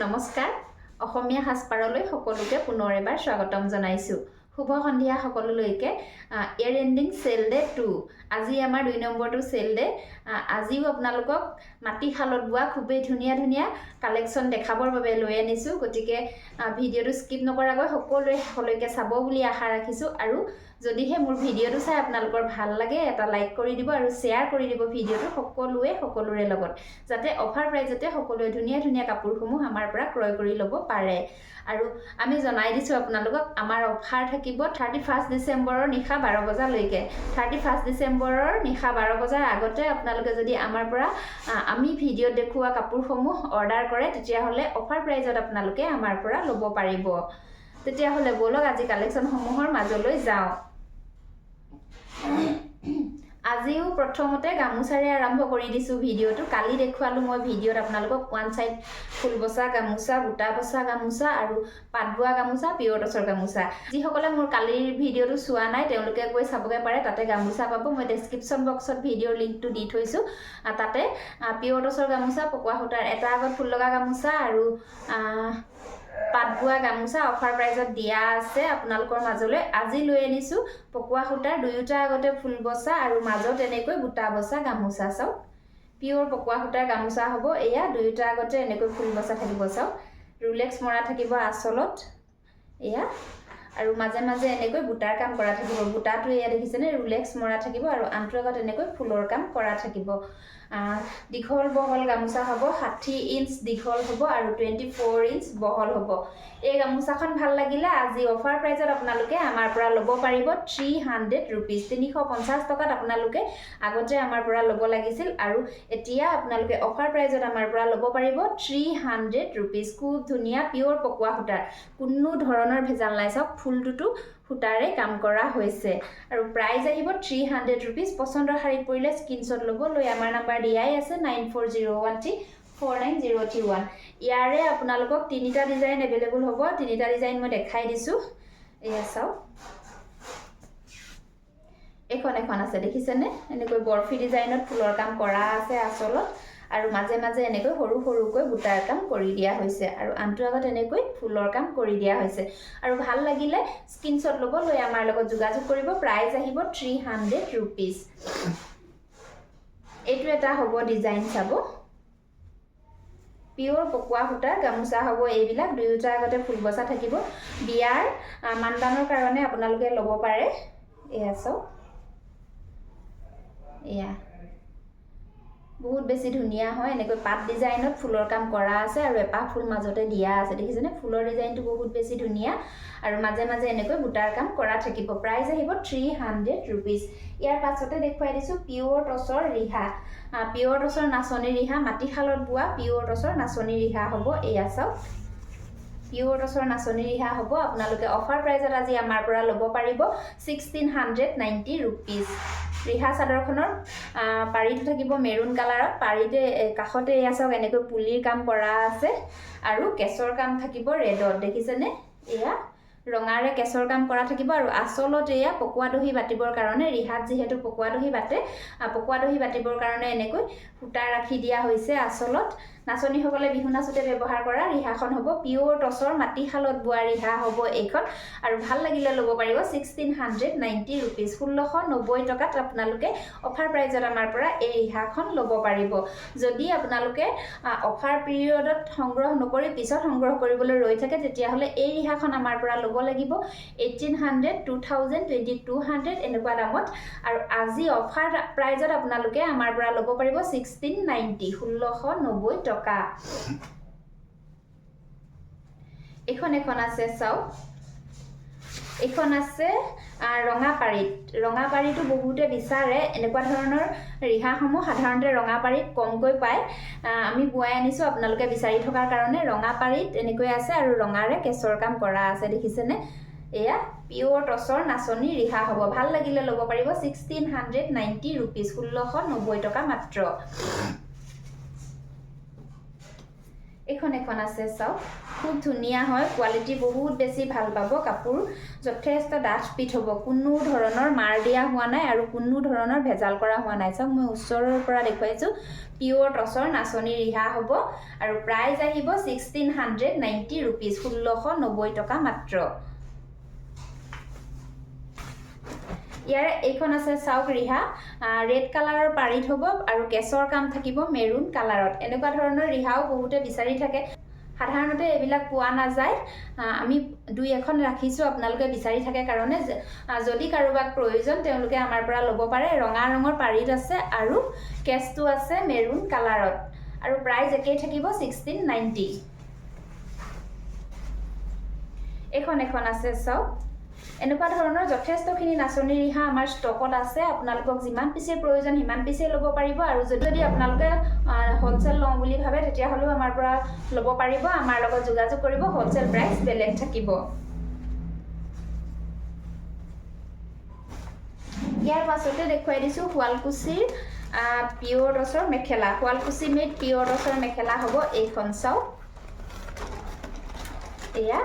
নমস্কাৰ অসমীয়া সাজপাৰলৈ সকলোকে পুনৰ এবাৰ স্বাগতম জনাইছোঁ। শুভ সন্ধিয়া সকলোলৈকে। Year ending sale day two আজি আমাৰ দুই নম্বৰটো চেল ডে আজিও আপোনালোকক মাটিশালত বোৱা খুবেই ধুনীয়া ধুনীয়া কালেকশ্যন দেখাবৰ বাবে লৈ আনিছোঁ। গতিকে ভিডিঅ'টো স্কিপ নকৰাকৈ সকলোৱে শেষলৈকে চাব বুলি আশা ৰাখিছোঁ। আৰু যদিহে মোৰ ভিডিঅ'টো চাই আপোনালোকৰ ভাল লাগে এটা লাইক কৰি দিব আৰু শ্বেয়াৰ কৰি দিব ভিডিঅ'টো সকলোৱে সকলোৰে লগত। যাতে অফাৰ প্ৰাইজতে সকলোৱে ধুনীয়া ধুনীয়া কাপোৰসমূহ আমাৰ পৰা ক্ৰয় কৰি ল'ব পাৰে। আৰু আমি জনাই দিছোঁ আপোনালোকক আমাৰ অফাৰ থাকিব থাৰ্টি ফাৰ্ষ্ট ডিচেম্বৰৰ নিশা বাৰ বজালৈকে। থাৰ্টি ফাৰ্ষ্ট ডিচেম্বৰৰ নিশা বাৰ বজাৰ আগতে আপোনালোকে যদি আমাৰ পৰা আমি ভিডিঅ'ত দেখুওৱা কাপোৰসমূহ অৰ্ডাৰ কৰে তেতিয়াহ'লে অফাৰ প্ৰাইজত আপোনালোকে আমাৰ পৰা ল'ব পাৰিব। তেতিয়াহ'লে ব'লক আজি কালেকশ্যনসমূহৰ মাজলৈ যাওঁ। আজিও প্ৰথমতে গামোচাৰে আৰম্ভ কৰি দিছোঁ ভিডিঅ'টো। কালি দেখুৱালোঁ মই ভিডিঅ'ত আপোনালোকক ওৱান ছাইড ফুল বচা গামোচা বুটা বচা গামোচা আৰু পাত বোৱা গামোচা পিয়ৰ টচৰ গামোচা। যিসকলে মোৰ কালিৰ ভিডিঅ'টো চোৱা নাই তেওঁলোকে গৈ চাবগৈ পাৰে তাতে গামোচা পাব। মই ডেছক্ৰিপশ্যন বক্সত ভিডিঅ'ৰ লিংকটো দি থৈছোঁ। তাতে পিয়ৰ টচৰ গামোচা পকোৱা সূতাৰ এটা আগত ফুল লগা গামোচা আৰু পাত বোৱা গামোচা অফাৰ প্ৰাইজত দিয়া আছে আপোনালোকৰ মাজলৈ। আজি লৈ আনিছোঁ পকোৱা সূতাৰ দুয়োটা আগতে ফুল বচা আৰু মাজত এনেকৈ বুটা বচা গামোচা চাওক। পিয়ৰ পকোৱা সূতাৰ গামোচা হ'ব এয়া দুয়োটা আগতে এনেকৈ ফুল বচা থাকিব চাওক। ৰুলেক্স মৰা থাকিব আচলত এয়া। আৰু মাজে মাজে এনেকৈ বুটাৰ কাম কৰা থাকিব। বুটাটো এয়া দেখিছেনে? ৰুলেক্স মৰা থাকিব আৰু আনটো আগত এনেকৈ ফুলৰ কাম কৰা থাকিব। দীঘল বহল গামোচা হ'ব ষাঠি ইঞ্চ দীঘল হ'ব আৰু টুৱেণ্টি ফ'ৰ ইঞ্চ বহল হ'ব। এই গামোচাখন ভাল লাগিলে আজি অফাৰ প্ৰাইজত আপোনালোকে আমাৰ পৰা ল'ব পাৰিব থ্ৰী হাণ্ড্ৰেড ৰুপিজ তিনিশ পঞ্চাছ টকাত আপোনালোকে আগতে আমাৰ পৰা ল'ব লাগিছিল আৰু এতিয়া আপোনালোকে অফাৰ প্ৰাইজত আমাৰ পৰা ল'ব পাৰিব থ্ৰী হাণ্ড্ৰেড ৰুপিজ খুব ধুনীয়া পিয়ৰ পকোৱা সূতাৰ। কোনো ধৰণৰ ভেজাল নাই চাওক ফুলটোতো সূতাৰে কাম কৰা হৈছে। আৰু প্ৰাইজ আহিব থ্ৰী হাণ্ড্ৰেড ৰুপিজ পচন্দৰ শাৰীত পৰিলে স্ক্ৰীনশ্বট ল'ব লৈ আমাৰ নাম্বাৰ দিয়াই আছে nine four zero' one three four nine zero' three one ইয়াৰে আপোনালোকক তিনিটা ডিজাইন এভেইলেবল হ'ব তিনিটা ডিজাইন মই দেখাই দিছোঁ। এয়া চাওক। এইখন এখন আছে দেখিছেনে? এনেকৈ বৰফি ডিজাইনত ফুলৰ কাম কৰা আছে আচলত। আৰু মাজে মাজে এনেকৈ সৰু সৰুকৈ বুটাৰ কাম কৰি দিয়া হৈছে আৰু আনটো আগত এনেকৈ ফুলৰ কাম কৰি দিয়া হৈছে। আৰু ভাল লাগিলে স্ক্ৰীনশ্বট ল'ব লৈ আমাৰ লগত যোগাযোগ কৰিব প্ৰাইজ আহিব থ্ৰী হাণ্ড্ৰেড ৰুপিজ এইটো এটা হ'ব ডিজাইন চাব। পিয়ৰ পকোৱা সূতাৰ গামোচা হ'ব এইবিলাক দুয়োটা আগতে ফুল বচা থাকিব। বিয়াৰ মানদানৰ কাৰণে আপোনালোকে ল'ব পাৰে। এয়া চাওক। এয়া। বহুত বেছি ধুনীয়া হয়। এনেকৈ পাত ডিজাইনত ফুলৰ কাম কৰা আছে আৰু এপাহ ফুল মাজতে দিয়া আছে। দেখিছেনে? ফুলৰ ডিজাইনটো বহুত বেছি ধুনীয়া আৰু মাজে মাজে এনেকৈ বুটাৰ কাম কৰা থাকিব। প্ৰাইচ আহিব থ্ৰী হাণ্ড্ৰেড ৰুপিজ ইয়াৰ পাছতে দেখুৱাই দিছোঁ পিয়ৰ টচৰ ৰিহা। পিয়ৰ টচৰ নাচনী ৰিহা মাটিশালত বোৱা পিয়ৰ টচৰ নাচনী ৰিহা হ'ব। এয়া চাওক। পিয়ৰ টচৰ নাচনী ৰিহা হ'ব। আপোনালোকে অফাৰ প্ৰাইজত আজি আমাৰ পৰা ল'ব পাৰিব ছিক্সটিন হাণ্ড্ৰেড নাইণ্টি ৰুপিজ ৰিহা চাদৰখনৰ পাৰিটো থাকিব মেৰুণ কালাৰত পাৰিতে কাষতে এয়া চাওক এনেকৈ পুলিৰ কাম কৰা আছে আৰু কেছৰ কাম থাকিব ৰেডত দেখিছেনে? এয়া ৰঙাৰে কেছৰ কাম কৰা থাকিব আৰু আচলত এয়া পকোৱা দহি বাতিবৰ কাৰণে ৰিহাত যিহেতু পকোৱা দহি বাতে পকোৱা দহি বাতিবৰ কাৰণে এনেকৈ সূতা ৰাখি দিয়া হৈছে আচলত নাচনীসকলে বিহু নাচোতে ব্যৱহাৰ কৰা ৰিহাখন হ'ব। পিয়ৰ টচৰ মাটিশালত বোৱা ৰিহা হ'ব এইখন আৰু ভাল লাগিলে ল'ব পাৰিব ছিক্সটিন হাণ্ড্ৰেড নাইণ্টি ৰুপিজ। ষোল্লশ নব্বৈ টকাত আপোনালোকে অফাৰ প্ৰাইজত আমাৰ পৰা এই ৰিহাখন ল'ব পাৰিব। যদি আপোনালোকে অফাৰ পিৰিয়ডত সংগ্ৰহ নকৰি পিছত সংগ্ৰহ কৰিবলৈ ৰৈ থাকে তেতিয়াহ'লে এই ৰিহাখন আমাৰ পৰা ল'ব লাগিব। Eighteen hundred two thousand twenty two hundred এনেকুৱা দামত। আৰু আজি অফাৰ প্ৰাইজত আপোনালোকে আমাৰ পৰা ল'ব পাৰিব ছিক্সটিন নাইণ্টি। ষোল্লশ নব্বৈ টকা। এইখন এখন আছে চাওক এইখন আছে ৰঙাপাৰীত। ৰঙাপাৰীটো বহুতে বিচাৰে এনেকুৱা ধৰণৰ ৰিহাসমূহ সাধাৰণতে ৰঙাপাৰীত কমকৈ পায়। আমি বোৱাই আনিছোঁ আপোনালোকে বিচাৰি থকাৰ কাৰণে। ৰঙাপাৰীত এনেকৈ আছে আৰু ৰঙাৰে কেছৰ কাম কৰা আছে দেখিছেনে? এয়া পিয়ৰ টচৰ নাচনী ৰিহা হ'ব। ভাল লাগিলে ল'ব পাৰিব। ছিক্সটিন হাণ্ড্ৰেড নাইণ্টি ৰুপিজ ষোল্লশ নব্বৈ টকা মাত্ৰ। এইখন এখন আছে চাওক। খুব ধুনীয়া হয় কোৱালিটি বহুত বেছি ভাল পাব কাপোৰ। যথেষ্ট ডাঠ পিঠ হ'ব কোনো ধৰণৰ মাৰ দিয়া হোৱা নাই আৰু কোনো ধৰণৰ ভেজাল কৰা হোৱা নাই। চাওক মই ওচৰৰ পৰা দেখুৱাইছোঁ পিয়'ৰ টচৰ নাচনী ৰিহা হ'ব আৰু প্ৰাইচ আহিব ছিক্সটিন হাণ্ড্ৰেড নাইণ্টি ৰুপিজ ষোল্লশ নব্বৈ টকা মাত্ৰ। ইয়াৰে এইখন আছে চাওক ৰিহা ৰেড কালাৰৰ পাৰিত হ'ব আৰু কেছৰ কাম থাকিব মেৰুণ কালাৰত এনেকুৱা ধৰণৰ ৰিহাও বহুতে বিচাৰি থাকে। সাধাৰণতে এইবিলাক পোৱা নাযায়। আমি দুই এখন ৰাখিছোঁ আপোনালোকে বিচাৰি থাকে কাৰণে। যদি কাৰোবাক প্ৰয়োজন তেওঁলোকে আমাৰ পৰা ল'ব পাৰে। ৰঙা ৰঙৰ পাৰিত আছে আৰু কেছটো আছে মেৰুণ কালাৰত আৰু প্ৰাইচ একেই থাকিব ছিক্সটিন নাইণ্টি এইখন এখন আছে চাওক। এনেকুৱা ধৰণৰ যথেষ্টখিনি নাচনী ৰিহা আমাৰ ষ্টকত আছে। আপোনালোকক যিমান পিছে প্ৰয়োজন সিমান পিছে ল'ব পাৰিব আৰু যদি আপোনালোকে হ'লচেল লওঁ বুলি ভাবে তেতিয়াহ'লেও আমাৰ পৰা ল'ব পাৰিব। আমাৰ লগত যোগাযোগ কৰিব হ'লচেল প্ৰাইচ বেলেগ থাকিব। ইয়াৰ পাছতে দেখুৱাই দিছোঁ শুৱালকুছিৰ পিয়'ৰ টচৰ মেখেলা। শুৱালকুছি মেড পিয়'ৰ টচৰ মেখেলা হ'ব এইখন চাওক। এয়া।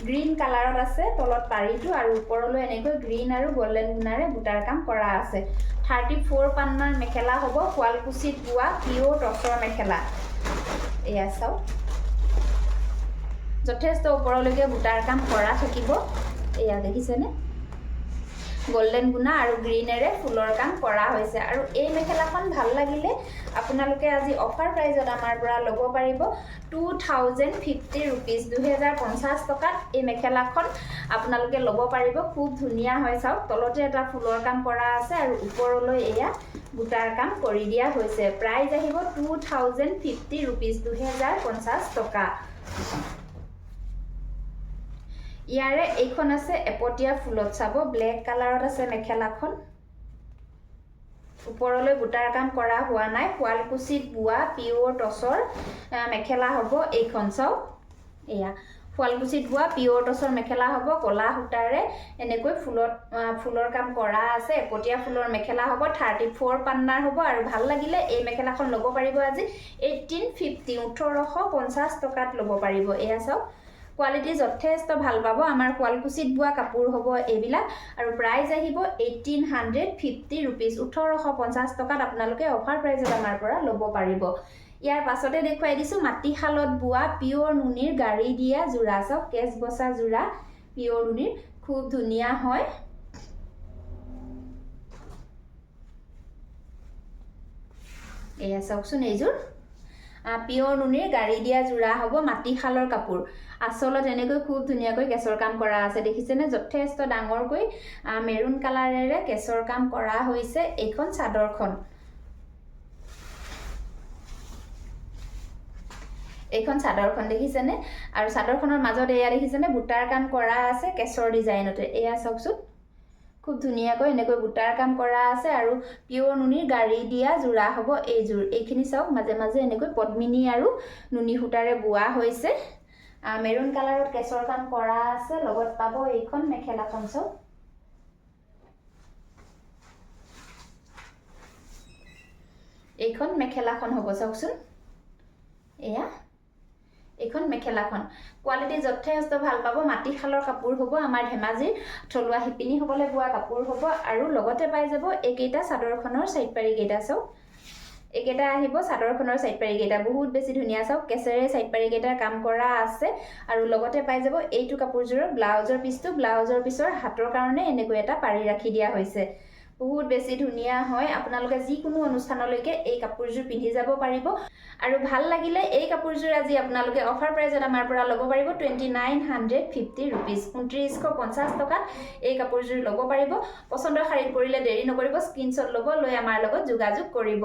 গ্ৰীণ কালাৰত আছে তলত পাৰিটো আৰু ওপৰলৈ এনেকৈ গ্ৰীণ আৰু গল্ডেন গুণাৰে বুটাৰ কাম কৰা আছে। থাৰ্টি ফ'ৰ পান্নাৰ মেখেলা হ'ব শুৱালকুছিত বোৱা পিঅ'ৰ টচৰ মেখেলা। এয়া চাওক। যথেষ্ট ওপৰলৈকে বুটাৰ কাম কৰা থাকিব। এয়া দেখিছেনে? গল্ডেন গুণা আৰু গ্ৰীনেৰে ফুলৰ কাম কৰা হৈছে। আৰু এই মেখেলাখন ভাল লাগিলে আপোনালোকে আজি অফাৰ প্ৰাইজত আমাৰ পৰা ল'ব পাৰিব টু থাউজেণ্ড ফিফটি ৰুপিজ দুহেজাৰ পঞ্চাছ টকাত এই মেখেলাখন আপোনালোকে ল'ব পাৰিব। খুব ধুনীয়া হয় চাওক। তলতে এটা ফুলৰ কাম কৰা আছে আৰু ওপৰলৈ এয়া বুটাৰ কাম কৰি দিয়া হৈছে। প্ৰাইজ আহিব টু থাউজেণ্ড ফিফটি ৰুপিজ দুহেজাৰ পঞ্চাছ টকা। ইয়াৰে এইখন আছে এপতীয়া ফুলত চাব ব্লেক কালাৰত আছে মেখেলাখন। ওপৰলৈ বুটাৰ কাম কৰা হোৱা নাই শুৱালকুছিত বোৱা পিঅ'ৰ টচৰ মেখেলা হ'ব এইখন চাওক। এয়া শুৱালকুছিত বোৱা পিঅ'ৰ টচৰ মেখেলা হ'ব ক'লা সূতাৰে এনেকৈ ফুলত ফুলৰ কাম কৰা আছে এপতীয়া ফুলৰ মেখেলা হ'ব থাৰ্টি ফ'ৰ পান্নাৰ হ'ব আৰু ভাল লাগিলে এই মেখেলাখন ল'ব পাৰিব আজি। এইটিন ফিফটি ওঠৰশ পঞ্চাছ টকাত ল'ব পাৰিব। এয়া চাওক। কোৱালিটি যথেষ্ট ভাল পাব আমাৰ শুৱালকুছিত বোৱা কাপোৰ হ'ব এইবিলাক আৰু প্ৰাইচ আহিব এইটিন হাণ্ড্ৰেড ফিফটি ৰুপিজ ওঠৰশ পঞ্চাছ টকাত আপোনালোকে অফাৰ প্ৰাইজত আমাৰ পৰা ল'ব পাৰিব। ইয়াৰ পাছতে দেখুৱাই দিছোঁ মাটিশালত বোৱা পিয়'ৰ নুনিৰ গাড়ী দিয়া যোৰা চাওক কেচ বচা যোৰা পিয়'ৰ নুনিৰ খুব ধুনীয়া হয়। এয়া চাওকচোন এইযোৰ। পিয়'ৰ নুনিৰ গাড়ী দিয়া যোৰা হ'ব মাটিশালৰ কাপোৰ। আচলত এনেকৈ খুব ধুনীয়াকৈ কেছৰ কাম কৰা আছে দেখিছেনে? যথেষ্ট ডাঙৰকৈ মেৰুণ কালাৰেৰে কেছৰ কাম কৰা হৈছে এইখন চাদৰখন। এইখন চাদৰখন দেখিছেনে? আৰু চাদৰখনৰ মাজত এয়া দেখিছেনে? বুটাৰ কাম কৰা আছে কেছৰ ডিজাইনতে। এয়া চাওকচোন। খুব ধুনীয়াকৈ এনেকৈ বুটাৰ কাম কৰা আছে আৰু পিয়'ৰ নুনিৰ গাড়ী দিয়া যোৰা হ'ব এইযোৰ এইখিনি চাওক মাজে মাজে এনেকৈ পদ্মিনী আৰু নুনী সূতাৰে বোৱা হৈছে। মেৰুণ কালাৰত কেছৰ কাম কৰা আছে লগত পাব এইখন মেখেলাখন চাওক। এইখন মেখেলাখন হ'ব চাওকচোন। এয়া। এইখন মেখেলাখন। কোৱালিটি যথেষ্ট ভাল পাব মাটিশালৰ কাপোৰ হ'ব আমাৰ ধেমাজিৰ থলুৱা শিপিনীসকলে বোৱা কাপোৰ হ'ব আৰু লগতে পাই যাব এইকেইটা চাদৰখনৰ চাইড পাৰিকেইটা চাওক। এইকেইটা আহিব চাদৰখনৰ চাইড পাৰিকেইটা বহুত বেছি ধুনীয়া চাওক। কেঁচেৰে চাইড পাৰিকেইটাৰ কাম কৰা আছে আৰু লগতে পাই যাব এইটো কাপোৰযোৰৰ ব্লাউজৰ পিচটো ব্লাউজৰ পিছৰ হাতৰ কাৰণে এনেকৈ এটা পাৰি ৰাখি দিয়া হৈছে। বহুত বেছি ধুনীয়া হয়। আপোনালোকে যিকোনো অনুষ্ঠানলৈকে এই কাপোৰযোৰ পিন্ধি যাব পাৰিব। আৰু ভাল লাগিলে এই কাপোৰযোৰ আজি আপোনালোকে অফাৰ প্ৰাইজত আমাৰ পৰা ল'ব পাৰিব twenty nine hundred fifty rupees ঊনত্ৰিছশ পঞ্চাছ টকাত এই কাপোৰযোৰ ল'ব পাৰিব। পচন্দৰ শাৰীত পৰিলে দেৰি নকৰিব স্ক্ৰীনশ্বট ল'ব লৈ আমাৰ লগত যোগাযোগ কৰিব।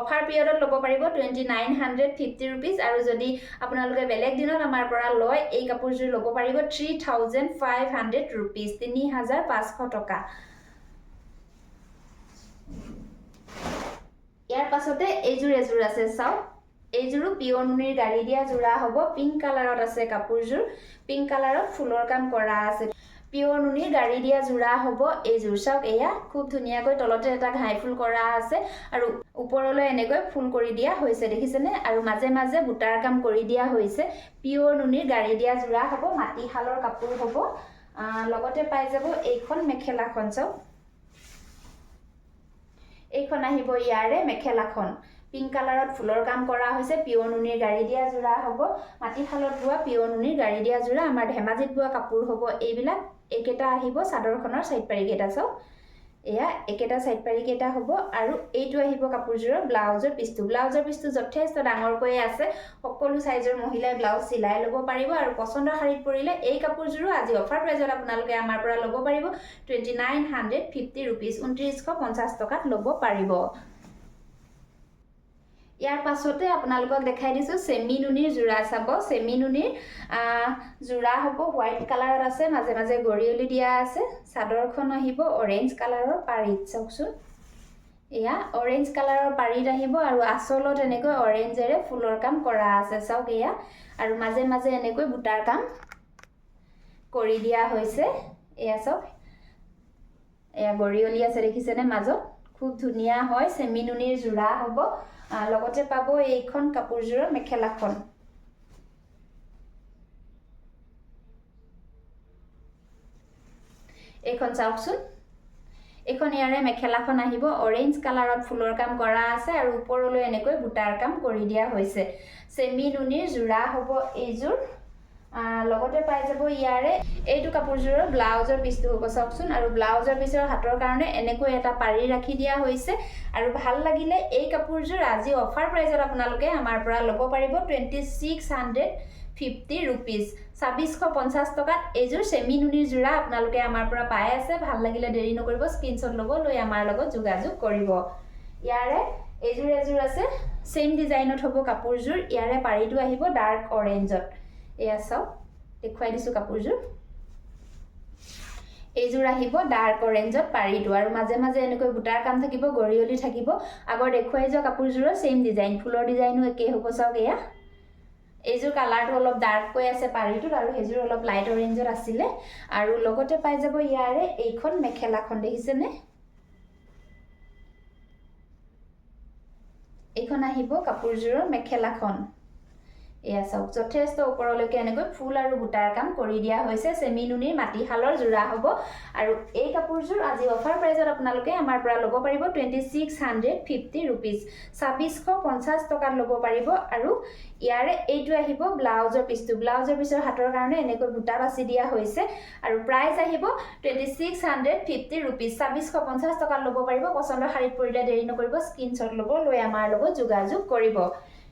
অফাৰ পিৰিয়ডত ল'ব পাৰিব twenty nine hundred fifty rupees আৰু যদি আপোনালোকে বেলেগ দিনত আমাৰ পৰা লয় এই কাপোৰযোৰ ল'ব পাৰিব three thousand five hundred rupees তিনি হাজাৰ পাঁচশ টকা। ইয়াৰ পাছতে এইযোৰ এযোৰ আছে চাওক এইযোৰো পিয়ৰ নুনিৰ গাড়ী দিয়া যোৰা হ'ব। পিংক কালাৰত আছে কাপোৰযোৰ। পিংক কালাৰত ফুলৰ কাম কৰা আছে। পিয়ৰ নুনিৰ গাড়ী দিয়া যোৰা হ'ব এইযোৰ। চাওক, এয়া খুব ধুনীয়াকৈ তলতে এটা ঘাই ফুল কৰা আছে আৰু ওপৰলৈ এনেকৈ ফুল কৰি দিয়া হৈছে, দেখিছেনে? আৰু মাজে মাজে বুটাৰ কাম কৰি দিয়া হৈছে। পিয়ৰ নুনিৰ গাড়ী দিয়া যোৰা হ'ব, মাটিশালৰ কাপোৰ হ'ব। লগতে পাই যাব এইখন মেখেলাখন, চাওক। এইখন আহিব ইয়াৰে মেখেলাখন। পিংক কালাৰত ফুলৰ কাম কৰা হৈছে পিয়ৰ নুনিৰ গাড়ী দিয়া যোৰা হ'ব মাটিশালত বোৱা পিয়ৰ নুনিৰ গাড়ী দিয়া যোৰা আমাৰ ধেমাজিত বোৱা কাপোৰ হ'ব এইবিলাক এইকেইটা আহিব চাদৰখনৰ চাইড পাৰিকেইটা চাওক। এয়া একেটা চাইড পাৰিকেইটা হ'ব আৰু এইটো আহিব কাপোৰযোৰৰ ব্লাউজৰ পিচটো ব্লাউজৰ পিচটো যথেষ্ট ডাঙৰকৈ আছে। সকলো চাইজৰ মহিলাই ব্লাউজ চিলাই ল'ব পাৰিব আৰু পচন্দৰ শাৰীত পৰিলে এই কাপোৰযোৰো আজি অফাৰ প্ৰাইজত আপোনালোকে আমাৰ পৰা ল'ব পাৰিব। Twenty nine hundred fifty rupees ঊনত্ৰিছশ পঞ্চাছ টকাত ল'ব পাৰিব। ইয়াৰ পাছতে আপোনালোকক দেখাই দিছোঁ চেমি নুনিৰ যোৰা চাব। চেমি নুনিৰ যোৰা হ'ব হোৱাইট কালাৰত আছে মাজে মাজে গৰিয়লি দিয়া আছে। চাদৰখন আহিব অৰেঞ্জ কালাৰৰ পাৰীত চাওকচোন। এয়া অৰেঞ্জ কালাৰৰ পাৰীত আহিব আৰু আচলত এনেকৈ অৰেঞ্জেৰে ফুলৰ কাম কৰা আছে চাওক এয়া। আৰু মাজে মাজে এনেকৈ বুটাৰ কাম কৰি দিয়া হৈছে। এয়া চাওক। এয়া গৰিয়লি আছে দেখিছেনে মাজত? খুব ধুনীয়া হয় চেমি নুনিৰ যোৰা হ'ব। লগতে পাব এইখন কাপোৰযোৰৰ মেখেলাখন। এইখন চাওকচোন। এইখন ইয়াৰে মেখেলাখন আহিব অৰেঞ্জ কালাৰত ফুলৰ কাম কৰা আছে আৰু ওপৰলৈ এনেকৈ বুটাৰ কাম কৰি দিয়া হৈছে। চেমি নুনিৰ যোৰা হ'ব এইযোৰ। লগতে পাই যাব ইয়াৰে এইটো কাপোৰযোৰৰ ব্লাউজৰ পিচটো হ'ব। চাওকচোন, আৰু ব্লাউজৰ পিচৰ হাতৰ কাৰণে এনেকৈ এটা পাৰি ৰাখি দিয়া হৈছে। আৰু ভালো লাগিলে এই কাপোৰযোৰ আজি অফাৰ প্ৰাইজত আপোনালোকে আমাৰ পৰা ল'ব পাৰিব twenty six hundred fifty rupees ছাব্বিছশ পঞ্চাছ টকাত এইযোৰ চেমি নুনিৰ যোৰা আপোনালোকে আমাৰ পৰা পাই আছে। ভালো লাগিলে দেৰি নকৰিব স্ক্ৰীনশ্বট ল'ব, লৈ আমাৰ লগত যোগাযোগ কৰিব। ইয়াৰে এইযোৰ এযোৰ আছে। ছেইম ডিজাইনত হ'ব কাপোৰযোৰ। ইয়াৰে পাৰীটো আহিব ডাৰ্ক অৰেঞ্জত এয়া চাওক দেখুৱাই দিছোঁ কাপোৰযোৰ। এইযোৰ আহিব ডাৰ্ক অৰেঞ্জত পাৰিটো আৰু মাজে মাজে এনেকৈ বুটাৰ কাম থাকিব গৰিয়লি থাকিব। আগৰ দেখুৱাই যোৱা কাপোৰযোৰৰ ছেইম ডিজাইন ফুলৰ ডিজাইনো একেই হ'ব চাওক এয়া। এইযোৰ কালাৰটো অলপ ডাৰ্ককৈ আছে পাৰিটোত আৰু সেইযোৰ অলপ লাইট অৰেঞ্জত আছিলে। আৰু লগতে পাই যাব ইয়াৰে এইখন মেখেলাখন দেখিছেনে? এইখন আহিব কাপোৰযোৰৰ মেখেলাখন। এয়া চাওক যথেষ্ট ওপৰলৈকে এনেকৈ ফুল আৰু বুটাৰ কাম কৰি দিয়া হৈছে চেমি নুনিৰ মাটিশালৰ যোৰা হ'ব। আৰু এই কাপোৰযোৰ আজি অফাৰ প্ৰাইজত আপোনালোকে আমাৰ পৰা ল'ব পাৰিব twenty six hundred fifty rupees. ছাব্বিছশ পঞ্চাছ টকাত ল'ব পাৰিব আৰু ইয়াৰে এইটো আহিব ব্লাউজৰ পিচটো ব্লাউজৰ পিচৰ হাতৰ কাৰণে এনেকৈ বুটা বাছি দিয়া হৈছে আৰু প্ৰাইচ আহিব twenty six hundred fifty rupees. ছাব্বিছশ পঞ্চাছ টকাত ল'ব পাৰিব পচন্দৰ শাৰীত পৰিলে দেৰি নকৰিব স্ক্ৰীনশ্বট ল'ব লৈ আমাৰ লগত যোগাযোগ কৰিব।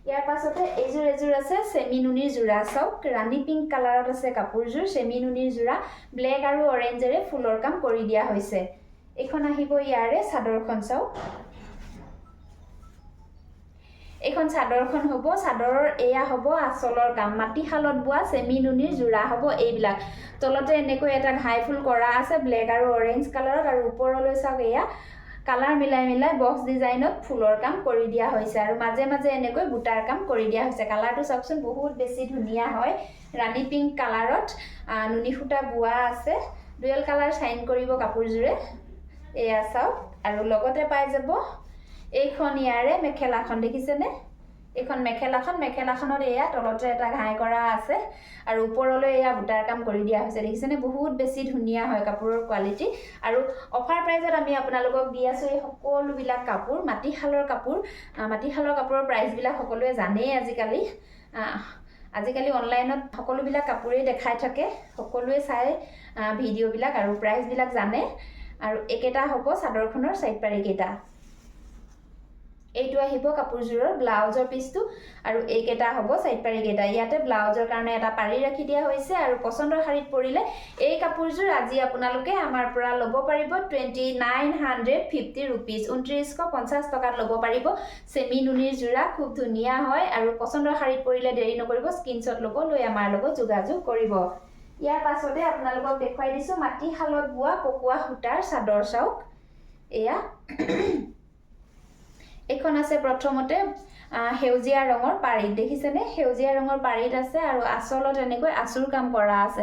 ইয়াৰ পাছতে এইযোৰ এযোৰ আছে চেমি নুনিৰ যোৰা চাওক ৰাণী পিংক কালাৰত আছে কাপোৰযোৰ চেমি নুনিৰ যোৰা ব্লেক আৰু অৰেঞ্জেৰে ফুলৰ কাম কৰি দিয়া হৈছে। এইখন আহিব ইয়াৰে চাদৰখন চাওক এইখন চাদৰখন হ'ব চাদৰৰ এয়া হ'ব আচলৰ কাম মাটিশালত বোৱা চেমি নুনিৰ যোৰা হ'ব এইবিলাক। তলতে এনেকৈ এটা ঘাই ফুল কৰা আছে ব্লেক আৰু অৰেঞ্জ কালাৰত আৰু ওপৰলৈ চাওক এয়া কালাৰ মিলাই মিলাই বক্স ডিজাইনত ফুলৰ কাম কৰি দিয়া হৈছে আৰু মাজে মাজে এনেকৈ বুটাৰ কাম কৰি দিয়া হৈছে। কালাৰটো চাওকচোন বহুত বেছি ধুনীয়া হয়। ৰাণী পিংক কালাৰত নুনি সূতা বোৱা আছে। ডুৱেল কালাৰ চাইন কৰিব কাপোৰযোৰে। এয়া চাওক। আৰু লগতে পাই যাব এইখন ইয়াৰে মেখেলাখন দেখিছেনে? এইখন মেখেলাখন মেখেলাখনত এয়া তলতে এটা ঘাই কৰা আছে আৰু ওপৰলৈ এয়া বুটাৰ কাম কৰি দিয়া হৈছে। দেখিছেনে? বহুত বেছি ধুনীয়া হয় কাপোৰৰ কোৱালিটি আৰু অফাৰ প্ৰাইজত আমি আপোনালোকক দি আছোঁ এই সকলোবিলাক কাপোৰ মাটিশালৰ কাপোৰ। মাটিশালৰ কাপোৰৰ প্ৰাইচবিলাক সকলোৱে জানেই আজিকালি। আজিকালি অনলাইনত সকলোবিলাক কাপোৰেই দেখাই থাকে। সকলোৱে চাই ভিডিঅ'বিলাক আৰু প্ৰাইচবিলাক জানে। আৰু একেটা হ'ব চাদৰখনৰ চাইড পাৰিকেইটা এইটো আহিব কাপোৰযোৰৰ ব্লাউজৰ পিচটো আৰু এইকেইটা হ'ব চাইড পাৰিকেইটা ইয়াতে ব্লাউজৰ কাৰণে এটা পাৰি ৰাখি দিয়া হৈছে আৰু পচন্দৰ শাৰীত পৰিলে এই কাপোৰযোৰ আজি আপোনালোকে আমাৰ পৰা ল'ব পাৰিব twenty nine hundred fifty rupees ঊনত্ৰিছশ পঞ্চাছ টকাত ল'ব পাৰিব। চেমি নুনিৰ যোৰা খুব ধুনীয়া হয় আৰু পচন্দৰ শাৰীত পৰিলে দেৰি নকৰিব স্ক্ৰীনশ্বট ল'ব লৈ আমাৰ লগত যোগাযোগ কৰিব। ইয়াৰ পাছতে আপোনালোকক দেখুৱাই দিছোঁ মাটিশালত বোৱা পকোৱা সূতাৰ চাদৰ চাওক এয়া এইখন আছে প্ৰথমতে সেউজীয়া ৰঙৰ পাৰিত দেখিছেনে? সেউজীয়া ৰঙৰ পাৰিত আছে আৰু আচলত এনেকৈ আচুৰ কাম কৰা আছে।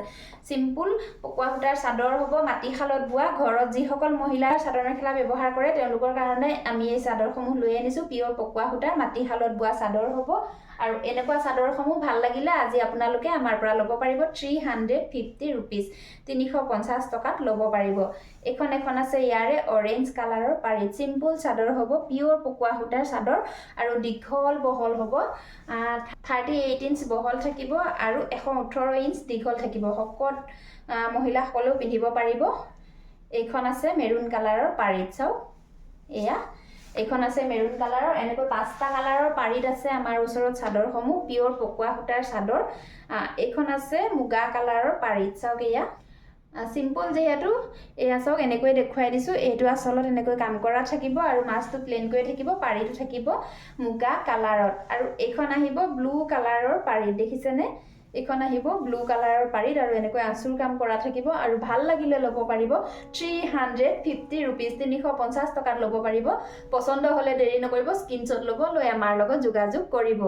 চিম্পুল পকোৱা সূতাৰ চাদৰ হ'ব মাটিশালত বোৱা ঘৰত যিসকল মহিলাৰ চাদৰ মেখেলা ব্যৱহাৰ কৰে তেওঁলোকৰ কাৰণে আমি এই চাদৰসমূহ লৈ আনিছোঁ। পিয়ৰ পকোৱা সূতাৰ মাটিশালত বোৱা চাদৰ হ'ব। আৰু এনেকুৱা চাদৰসমূহ ভাল লাগিলে আজি আপোনালোকে আমাৰ পৰা ল'ব পাৰিব থ্ৰী হাণ্ড্ৰেড ফিফটি ৰুপিজ তিনিশ পঞ্চাছ টকাত ল'ব পাৰিব। এইখন এখন আছে ইয়াৰে অৰেঞ্জ কালাৰৰ পাৰিত চিম্পুল চাদৰ হ'ব পিয়ৰ পকোৱা সূতাৰ চাদৰ আৰু দীঘল বহল হ'ব। থাৰ্টি এইট ইঞ্চ বহল থাকিব আৰু এশ ওঠৰ ইঞ্চ দীঘল থাকিব। শকত মহিলাসকলেও পিন্ধিব পাৰিব। এইখন আছে মেৰুণ কালাৰৰ পাৰিত চাওক এয়া। এইখন আছে মেৰুণ কালাৰৰ এনেকৈ পাঁচটা কালাৰৰ পাৰিত আছে আমাৰ ওচৰত চাদৰসমূহ পিয়ৰ পকোৱা সূতাৰ চাদৰ। এইখন আছে মুগা কালাৰৰ পাৰিত চাওক এয়া। চিম্পল যিহেতু এয়া চাওক এনেকৈ দেখুৱাই দিছোঁ। এইটো আচলত এনেকৈ কাম কৰা থাকিব আৰু মাছটো প্লেইনকৈ থাকিব পাৰিটো থাকিব মুগা কালাৰত। আৰু এইখন আহিব ব্লু কালাৰৰ পাৰি দেখিছেনে? এইখন আহিব ব্লু কালাৰৰ পাৰিত আৰু এনেকৈ আঁচুৰ কাম কৰা থাকিব আৰু ভাল লাগিলে ল'ব পাৰিব। থ্ৰী হাণ্ড্ৰেড ফিফটি ৰুপিজ তিনিশ পঞ্চাছ টকাত ল'ব পাৰিব। পচন্দ হ'লে দেৰি নকৰিব স্ক্ৰীনশ্বট ল'ব লৈ আমাৰ লগত যোগাযোগ কৰিব।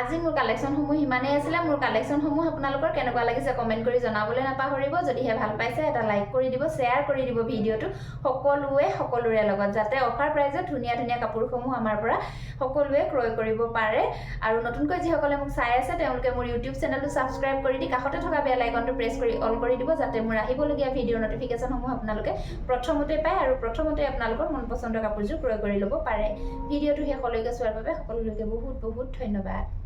আজি মোৰ কালেকশ্যনসমূহ সিমানেই আছিলে। মোৰ কালেকশ্যনসমূহ আপোনালোকৰ কেনেকুৱা লাগিছে কমেণ্ট কৰি জনাবলৈ নাপাহৰিব। যদিহে ভাল পাইছে এটা লাইক কৰি দিব শ্বেয়াৰ কৰি দিব ভিডিঅ'টো। সকলোৱে সকলোৰে লগত যাতে অফাৰ প্ৰাইজত ধুনীয়া ধুনীয়া কাপোৰসমূহ আমাৰ পৰা সকলোৱে ক্ৰয় কৰিব পাৰে। আৰু নতুনকৈ যিসকলে মোক চাই আছে তেওঁলোকে মোৰ ইউটিউব চেনেলটো ছাবস্ক্ৰাইব কৰি দি কাষতে থকা বেল আইকনটো প্ৰেছ কৰি অল কৰি দিব যাতে মোৰ আহিবলগীয়া ভিডিঅ'ৰ নটিফিকেশ্যনসমূহ আপোনালোকে প্ৰথমতে পায় আৰু প্ৰথমতে আপোনালোকৰ মন পচন্দৰ কাপোৰযোৰ ক্ৰয় কৰি ল'ব পাৰে। ভিডিঅ'টো শেষলৈকে চোৱাৰ বাবে সকলোলৈকে বহুত বহুত ধন্যবাদ।